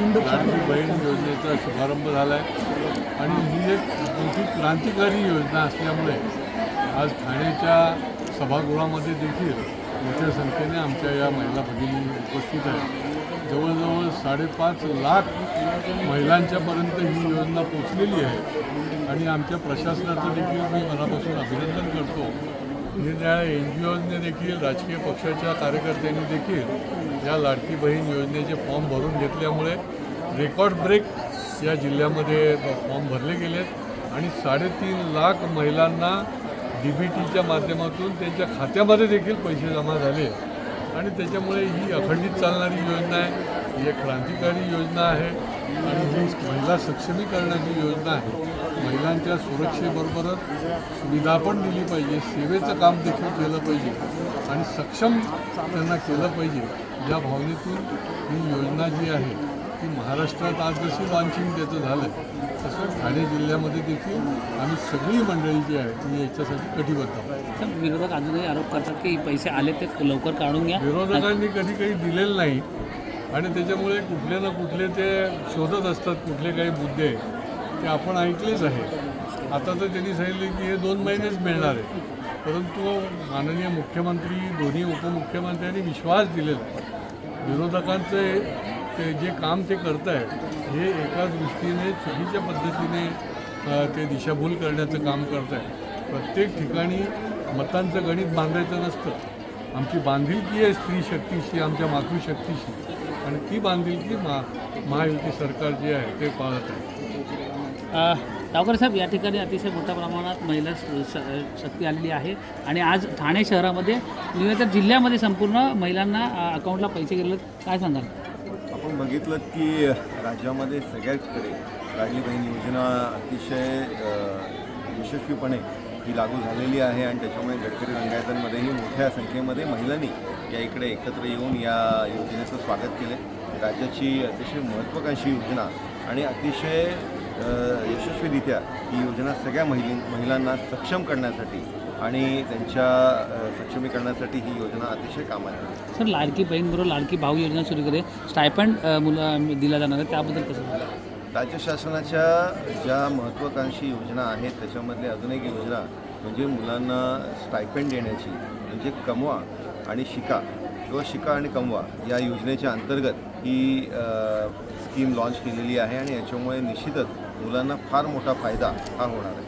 लाडकी बहीण योजनेचा शुभारंभ झाला आहे आणि ही एक मोठी क्रांतिकारी योजना असल्यामुळे आज ठाण्याच्या सभागृहामध्ये देखील मोठ्या संख्येने आमच्या या महिला भगिनी उपस्थित आहेत. जवळजवळ साडेपाच लाख महिलांच्यापर्यंत ही योजना पोचलेली आहे. आणि आमच्या प्रशासनाचं देखील मी मनापासून अभिनंदन करतो. निरनिराळ्या एन जी ओजने देखील राजकीय पक्षाच्या कार्यकर्त्यांनी देखील या लाडकी बहीण योजनेचे फॉर्म भरून घेतल्यामुळे रेकॉर्ड ब्रेक या जिल्ह्यामध्ये फॉर्म भरले गेलेत. आणि साडेतीन लाख महिलांना डी बी टीच्या माध्यमातून त्यांच्या खात्यामध्ये देखील पैसे जमा झाले. आणि त्याच्यामुळे ही अखंडित चालणारी योजना आहे. ही एक क्रांतिकारी योजना आहे. आणि ही महिला सक्षमीकरणाची योजना आहे. महिलांच्या सुरक्षेबरोबरच सुविधा पण दिली पाहिजे. सेवेचं काम देखील केलं पाहिजे. आणि सक्षम त्यांना केलं पाहिजे. या भावनेतून ही योजना जी आहे ती महाराष्ट्रात आज जशी लॉन्चिंग त्याचं झालं तसं ठाणे जिल्ह्यामध्ये देखील आम्ही सगळी मंडळी जी आहे ती याच्यासाठी कटिबद्ध आहोत. विरोधक अजूनही आरोप करतात की पैसे आले ते लवकर काढून घ्या. विरोधकांनी कधी काही दिलेलं नाही. आणि त्याच्यामुळे कुठले ना कुठले ते शोधत असतात कुठले काही मुद्दे. ते आपण ऐकलेच आहे. आता तर त्यांनी सांगितले की हे दोन महिनेच मिळणार आहे. परंतु माननीय मुख्यमंत्री दोन्ही उपमुख्यमंत्र्यांनी विश्वास दिलेला आहे. विरोधकांचे ते जे काम ते करत आहेत हे एका दृष्टीने चुकीच्या पद्धतीने ते दिशाभूल करण्याचं काम करत आहे प्रत्येक ठिकाणी मतांचं गणित बांधायचं नसतं. आमची बांधिलकी आहे स्त्री शक्तीशी आमच्या मातृशक्तीशी आणि ती बांधिलकी मा महायुती सरकार जे आहे ते पाळत आहे. डावकर साहेब या ठिकाणी अतिशय मोठ्या प्रमाणात महिला स- स- शक्ती आलेली आहे. आणि आज ठाणे शहरामध्ये नव्हे तर जिल्ह्यामध्ये संपूर्ण महिलांना अकाउंटला पैसे गेले काय सांगाल? आपण बघितलं की राज्यामध्ये सगळ्याचकडे लाडली बहीण योजना अतिशय यशस्वीपणे ही लागू झालेली आहे आणि त्याच्यामुळे गडकरी रंगायतांमध्येही मोठ्या संख्येमध्ये महिलांनी या इकडे एकत्र येऊन या योजनेचं स्वागत केले. राज्याची अतिशय महत्त्वाकांक्षी योजना आणि अतिशय यशस्वीरित्या ही योजना सगळ्या महिली महिलांना सक्षम करण्यासाठी आणि त्यांच्या सक्षमीकरणासाठी ही योजना अतिशय कामाची आहे. सर लाडकी बहीणबरोबर लाडकी भाऊ योजना सुरू केली. स्टायपंड मुलं दिला जाणार आहे त्याबद्दल कसं? राज्य शासनाच्या ज्या महत्त्वाकांक्षी योजना आहेत त्याच्यामधली अजून एक योजना म्हणजे मुलांना स्टायपेंड देण्याची म्हणजे कमवा आणि शिका किंवा शिका आणि कमवा या योजनेच्या अंतर्गत ही स्कीम लॉन्च केलेली आहे आणि याच्यामुळे निश्चितच मुलांना फार मोठा फायदा हा होणार आहे.